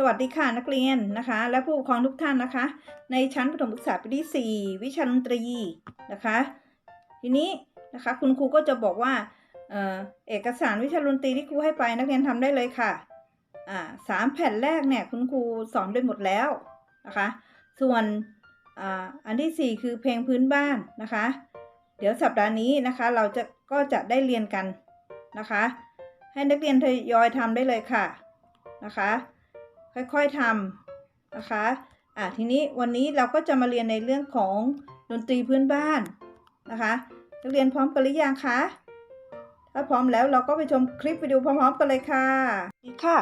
สวัสดีค่ะนักเรียนนะคะ และผู้ปกครองทุกท่านนะคะ ในชั้นประถมศึกษาปีที่ 4 วิชาดนตรีนะคะ ทีนี้นะคะคุณครูก็จะบอกว่าเออเอกสารวิชาดนตรีที่ครูให้ไปนักเรียนทำได้เลยค่ะอ่าสามแผ่นแรกเนี่ยคุณครูสอนไปหมดแล้วนะคะ ส่วนอ่าอันที่ 4 คือเพลงพื้นบ้านนะคะ เดี๋ยวสัปดาห์นี้นะคะเราจะก็จะได้เรียนกันนะคะ ให้นักเรียนทยอยทำได้เลยค่ะนะคะ ค่อยๆทำนะคะอะทีนี้วันนี้เราก็จะมาเรียนในเรื่องของดนตรีพื้นบ้านนะคะนักเรียนพร้อมกันหรือยังคะถ้าพร้อมแล้วเราก็ไปชมคลิปวิดีโอพร้อมๆกันเลยค่ะดีค่ะ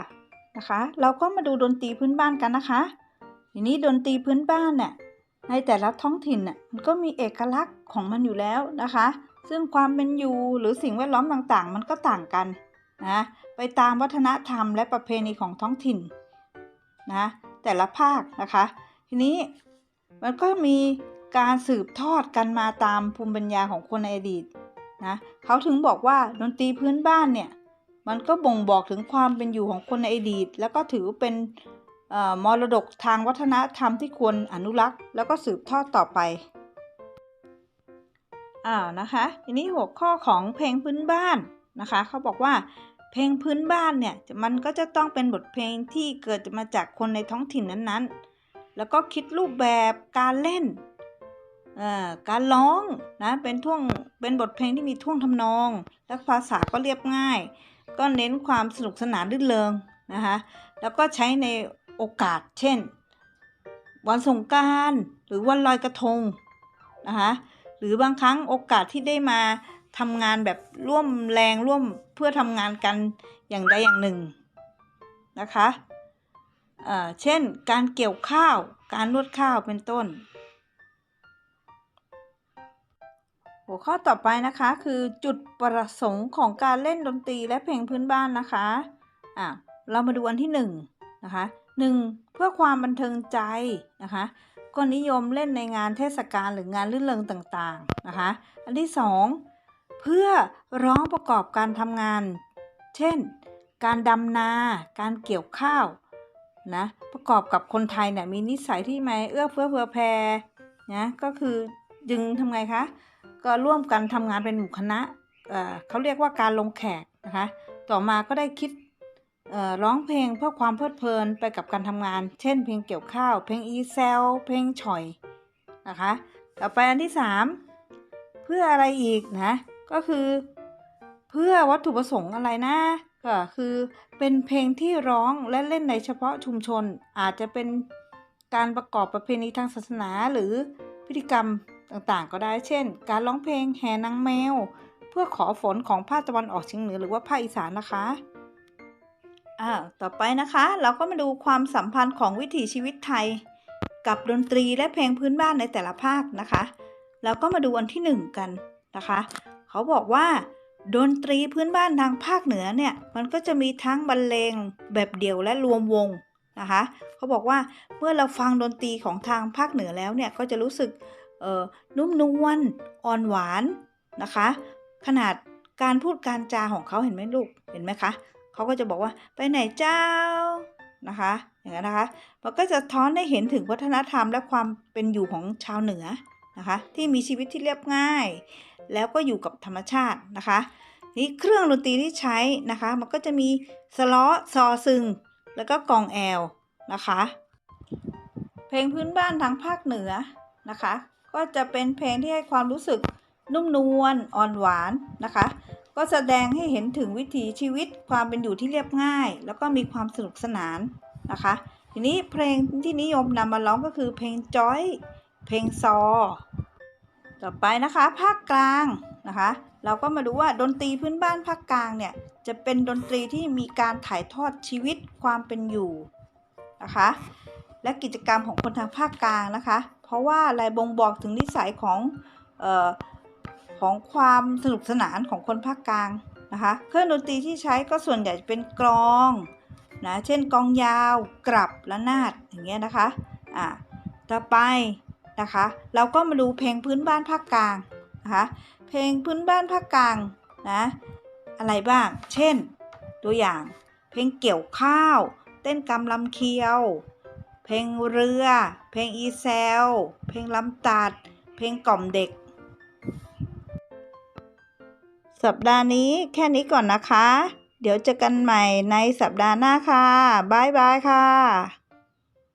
นะคะ เราก็มาดูดนตรีพื้นบ้านกันนะคะทีนี้ดนตรีพื้นบ้านเนี่ยในแต่ละท้องถิ่นน่ะมันก็มีเอกลักษณ์ของมันอยู่แล้วนะคะ ซึ่งความเป็นอยู่หรือสิ่งแวดล้อมต่างๆ มันก็ต่างกันนะไปตามวัฒนธรรมและประเพณีของท้องถิ่น นะแต่ละภาคนะคะ ทีนี้มันก็มีการสืบทอดกันมาตามภูมิปัญญาของคนในอดีตนะเขาถึงบอกว่าดนตรีพื้นบ้านเนี่ยมันก็บ่งบอกถึงความเป็นอยู่ของคนในอดีต แล้วก็ถือเป็นมรดกทางวัฒนธรรมที่ควรอนุรักษ์ แล้วก็สืบทอดต่อไปอ้านะคะทีนี้หัวข้อของเพลงพื้นบ้านนะคะ เขาบอกว่า เพลงพื้นบ้านเนี่ยมันก็จะต้องเป็นบทเพลงที่เกิดมาจากคนในท้องถิ่นนั้นๆ แล้วก็คิดรูปแบบการเล่นการร้องนะเป็นท่วงเป็นบทเพลงที่มีท่วงทำนอง และภาษาก็เรียบง่าย ก็เน้นความสนุกสนานรื่นเริงนะคะแล้วก็ใช้ในโอกาสเช่น วันสงการหรือวันลอยกระทงนะคะหรือบางครั้งโอกาสที่ได้มา ทำงานแบบร่วมแรงร่วมเพื่อทำงานกันอย่างใดอย่างหนึ่งนะคะเอ่อเช่น การเกี่ยวข้าว การนวดข้าวเป็นต้น หัวข้อต่อไปนะคะคือจุดประสงค์ของการเล่นดนตรีและเพลงพื้นบ้านนะคะอะเรามาดูอันที่หนึ่งนะคะหนึ่งเพื่อความบันเทิงใจนะคะ ก็นิยมเล่นในงานเทศกาลหรืองานรื่นเริงต่างๆนะคะ อันที่สอง พื่อร้องประกอบการทำงาน เช่น การดำนา การเกี่ยวข้าวนะประกอบกับคนไทยเนี่ยมีนิสัยที่ไม่เอื้อเฟื้อเผื่อแผ่นะก็คือจึงทำไงคะ ก็ร่วมกันทำงานเป็นหมู่คณะเเขาเรียกว่าการลงแขกนะคะ ต่อมาก็ได้คิดร้องเพลงเพื่อความเพลิดเพลินไปกับการทำงาน เช่น เพลงเกี่ยวข้าว เพลงอีเซล เพลงฉ่อยนะคะ ต่อไปอันที่สามเพื่ออะไรอีกนะ ก็คือเพื่อวัตถุประสงค์อะไรนะก็คือเป็นเพลงที่ร้องและเล่นในเฉพาะชุมชน อาจจะเป็นการประกอบประเพณีทางศาสนาหรือพิธีกรรมต่างๆ ก็ได้ เช่น การร้องเพลงแห่นางแมว เพื่อขอฝนของภาคตะวันออกเฉียงเหนือหรือว่าภาคอีสานนะคะอ่าต่อไปนะคะเราก็มาดูความสัมพันธ์ของวิถีชีวิตไทย กับดนตรีและเพลงพื้นบ้านในแต่ละภาคนะคะ แล้วก็มาดูอันที่หนึ่งกันนะคะ เขาบอกว่าดนตรีพื้นบ้านทางภาคเหนือเนี่ยมันก็จะมีทั้งบรรเลงแบบเดี่ยวและรวมวงนะคะเขาบอกว่าเมื่อเราฟังดนตรีของทางภาคเหนือแล้วเนี่ยก็จะรู้สึกนุ่มนวลอ่อนหวานนะคะ ขนาดการพูดการจาของเขาเห็นไหมลูกเห็นไหมคะเขาก็จะบอกว่าไปไหนเจ้านะคะอย่างนั้นนะคะมันก็จะท้อนให้เห็นถึงวัฒนธรรมและความเป็นอยู่ของชาวเหนือ นะคะที่มีชีวิตที่เรียบง่าย แล้วก็อยู่กับธรรมชาตินะคะนี่เครื่องดนตรีที่ใช้นะคะมันก็จะมีสล้อซอซึง แล้วก็กองแอลนะคะ เพลงพื้นบ้านทางภาคเหนือนะคะ ก็จะเป็นเพลงที่ให้ความรู้สึกนุ่มนวลอ่อนหวานนะคะ ก็แสดงให้เห็นถึงวิถีชีวิตความเป็นอยู่ที่เรียบง่าย แล้วก็มีความสนุกสนานนะคะ ทีนี้เพลงที่นิยมนำมาร้องก็คือเพลงจอย เพลงซอ ต่อไปนะคะ ภาคกลางนะคะ เราก็มาดูว่าดนตรีพื้นบ้านภาคกลางเนี่ยจะเป็นดนตรีที่มีการถ่ายทอดชีวิตความเป็นอยู่นะคะ และกิจกรรมของคนทางภาคกลางนะคะ เพราะว่าอะไรบ่งบอกถึงนิสัยของออของความสนุกสนานของคนภาคกลางนะคะเครื่องดนตรีที่ใช้ก็ส่วนใหญ่จะเป็นกลองนะเช่นกลองยาวกลับและนาดอย่างเงี้ยนะคะอ่าต่อไป นะคะ เราก็มาดูเพลงพื้นบ้านภาคกลางนะคะ เพลงพื้นบ้านภาคกลางนะอะไรบ้าง เช่น ตัวอย่าง เพลงเกี่ยวข้าวแต้นกำลำเคียว เพลงเรือ เพลงอีแซวเพลงลำตัด เพลงกล่อมเด็ก สัปดาห์นี้แค่นี้ก่อนนะคะ เดี๋ยวเจอกันใหม่ในสัปดาห์หน้าค่ะ บ๊ายบายค่ะ